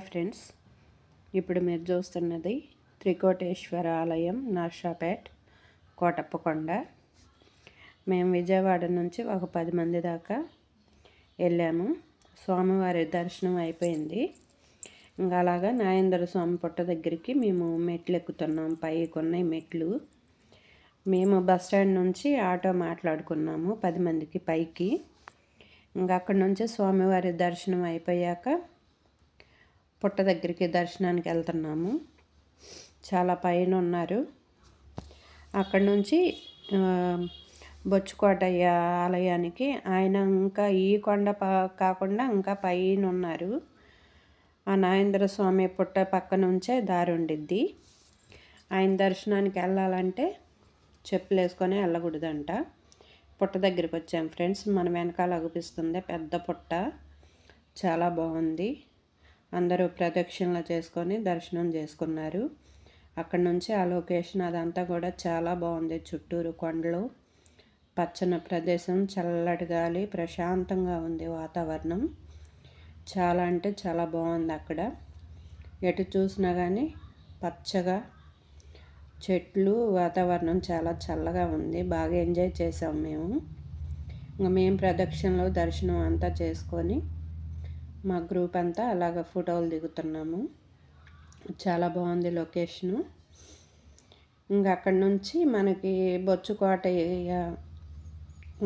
Hi friends. ఇప్పుడు మీరు చూస్తున్నది త్రికోటేశ్వర ఆలయం నర్షాపేట్ కోటప్పకొండ. మేము విజయవాడ నుంచి ఒక పది మంది దాకా వెళ్ళాము. స్వామివారి దర్శనం అయిపోయింది. ఇంకా అలాగా నాయందర స్వామి పుట్ట దగ్గరికి మేము మెట్లు ఎక్కుతున్నాం పైకి ఉన్నాయి మెట్లు. మేము బస్ స్టాండ్ నుంచి ఆటో మాట్లాడుకున్నాము పది మందికి పైకి. ఇంకా అక్కడి నుంచి స్వామివారి దర్శనం అయిపోయాక పుట్ట దగ్గరికి దర్శనానికి వెళ్తున్నాము. చాలా పైన ఉన్నారు. అక్కడ నుంచి బొచ్చుకోటయ్య ఆలయానికి ఆయన ఇంకా ఈ కొండ కాకుండా ఇంకా పైన ఉన్నారు. ఆ నాగేంద్ర స్వామి పుట్ట పక్క నుంచే దారి ఉండిద్ది. ఆయన దర్శనానికి వెళ్ళాలంటే చెప్పులు వేసుకొని వెళ్ళకూడదంట. పుట్ట దగ్గరికి వచ్చాం ఫ్రెండ్స్. మన వెనకాల అగుపిస్తుంది పెద్ద పుట్ట. చాలా బాగుంది. అందరూ ప్రదక్షిణలు చేసుకొని దర్శనం చేసుకున్నారు. అక్కడ నుంచి ఆ లొకేషన్ అదంతా కూడా చాలా బాగుంది. చుట్టూరు కొండలు పచ్చని ప్రదేశం చల్లటి గాలి ప్రశాంతంగా ఉంది వాతావరణం. చాలా అంటే చాలా బాగుంది అక్కడ. ఎటు చూసినా కానీ పచ్చగా చెట్లు వాతావరణం చాలా చల్లగా ఉంది. బాగా ఎంజాయ్ చేసాం మేము. ఇంకా మేము ప్రదక్షిణలో దర్శనం అంతా చేసుకొని మా గ్రూప్ అంతా అలాగ ఫోటోలు దిగుతున్నాము. చాలా బాగుంది లొకేషను. ఇంకా అక్కడి నుంచి మనకి బొచ్చుకోట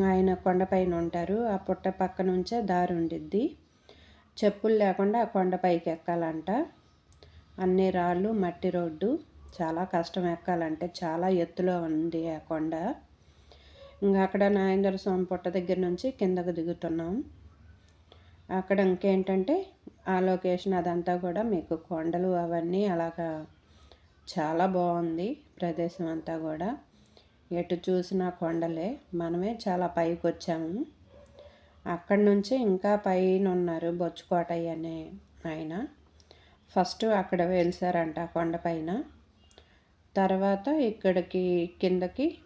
ఆయన కొండపైన ఉంటారు. ఆ పుట్ట పక్క నుంచే దారి ఉండిద్ది. చెప్పులు లేకుండా ఆ కొండపైకి ఎక్కాలంట. అన్ని రాళ్ళు మట్టి రోడ్డు. చాలా కష్టం ఎక్కాలంటే చాలా ఎత్తులో ఉంది ఆ కొండ. ఇంకా అక్కడ నాగేంద్ర స్వామి పుట్ట దగ్గర నుంచి కిందకు దిగుతున్నాం. అక్కడ ఇంకేంటంటే ఆ లొకేషన్ అదంతా కూడా మీకు కొండలు అవన్నీ అలాగా చాలా బాగుంది ప్రదేశం అంతా కూడా. ఎటు చూసినా కొండలే. మనమే చాలా పైకి వచ్చాము. అక్కడి నుంచి ఇంకా పైన ఉన్నారు బొచ్చుకోటయ్య అనే ఆయన. ఫస్ట్ అక్కడ వెలిసారంట కొండపైన తర్వాత ఇక్కడికి కిందకి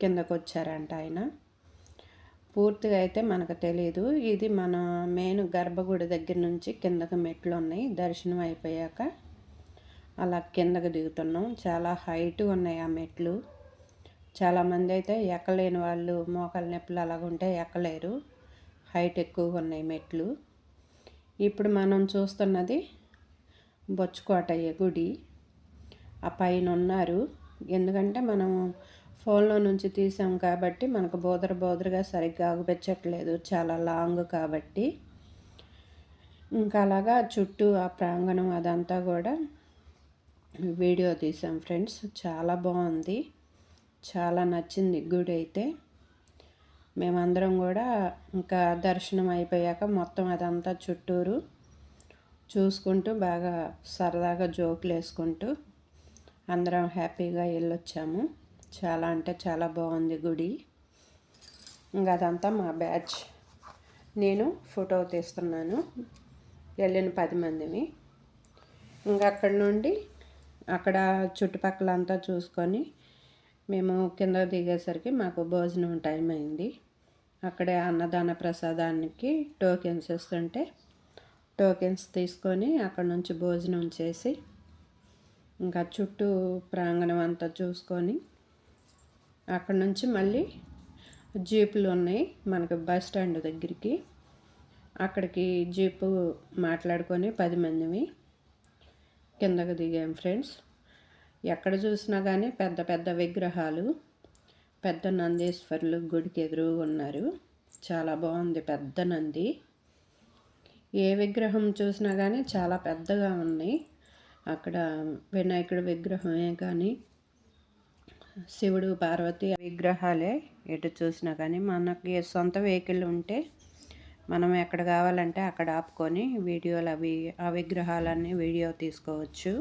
కిందకు వచ్చారంట ఆయన. పూర్తిగా అయితే మనకు తెలియదు ఇది మన మెయిన్ గర్భగుడి దగ్గర నుంచి కిందకి మెట్లు ఉన్నాయి దర్శనం అయిపోయాక అలా కిందకు దిగుతున్నాం. చాలా హైట్ ఉన్నాయి ఆ మెట్లు. చాలామంది అయితే ఎక్కలేని వాళ్ళు మోకాల నొప్పులు అలాగుంటే ఎక్కలేరు. హైట్ ఎక్కువగా ఉన్నాయి మెట్లు. ఇప్పుడు మనం చూస్తున్నది బొచ్చుకోటయ్య గుడి. ఆ పైన ఉన్నారు. ఎందుకంటే మనం ఫోన్లో నుంచి తీసాం కాబట్టి మనకు బోదర బోదరగా సరిగ్గా ఆగుపెచ్చట్లేదు. చాలా లాంగ్ కాబట్టి. ఇంకా అలాగా చుట్టూ ఆ ప్రాంగణం అదంతా కూడా వీడియో తీసాం ఫ్రెండ్స్. చాలా బాగుంది. చాలా నచ్చింది. గుడి అయితే. మేమందరం కూడా ఇంకా దర్శనం అయిపోయాక మొత్తం అదంతా చుట్టూరు చూసుకుంటూ బాగా సరదాగా జోకులు వేసుకుంటూ అందరం హ్యాపీగా వెళ్ళొచ్చాము. చాలా అంటే చాలా బాగుంది గుడి. ఇంకా అదంతా మా బ్యాచ్. నేను ఫోటో తీస్తున్నాను. వెళ్ళిన పది మందిని. ఇంకా అక్కడ నుండి అక్కడ చుట్టుపక్కల అంతా చూసుకొని మేము కింద దిగేసరికి మాకు భోజనం టైం అయింది. అక్కడే అన్నదాన ప్రసాదానికి టోకెన్స్ ఇస్తుంటే టోకెన్స్ తీసుకొని అక్కడ నుంచి భోజనం చేసి ఇంకా చుట్టూ ప్రాంగణం అంతా చూసుకొని అక్కడ నుంచి మళ్ళీ జీపులు ఉన్నాయి మనకు బస్ స్టాండ్ దగ్గరికి. అక్కడికి జీపు మాట్లాడుకొని పది మందివి కిందకు దిగాం ఫ్రెండ్స్. ఎక్కడ చూసినా కానీ పెద్ద పెద్ద విగ్రహాలు పెద్ద నందీశ్వరులు గుడికి ఎదురు ఉన్నారు. చాలా బాగుంది పెద్ద నంది. ఏ విగ్రహం చూసినా కానీ చాలా పెద్దగా ఉన్నాయి అక్కడ వినాయకుడి విగ్రహమే కానీ శివుడు పార్వతి విగ్రహాలే ఎటు చూసినా కానీ మనకి సొంత వెహికల్ ఉంటే మనం ఎక్కడ కావాలంటే అక్కడ ఆపుకొని వీడియోలు అవి ఆ విగ్రహాలన్నీ వీడియో తీసుకోవచ్చు.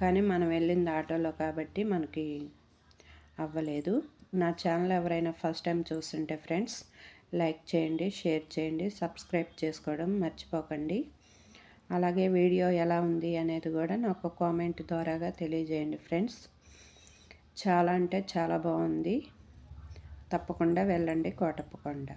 కానీ మనం వెళ్ళింది ఆటోలో కాబట్టి మనకి అవ్వలేదు. నా ఛానల్ ఎవరైనా ఫస్ట్ టైం చూస్తుంటే ఫ్రెండ్స్ లైక్ చేయండి షేర్ చేయండి సబ్స్క్రైబ్ చేసుకోవడం మర్చిపోకండి. అలాగే వీడియో ఎలా ఉంది అనేది కూడా నాకు కామెంట్ ద్వారాగా తెలియజేయండి ఫ్రెండ్స్. చాలా అంటే చాలా బాగుంది. తప్పకుండా వెళ్ళండి కోటప్పకొండ.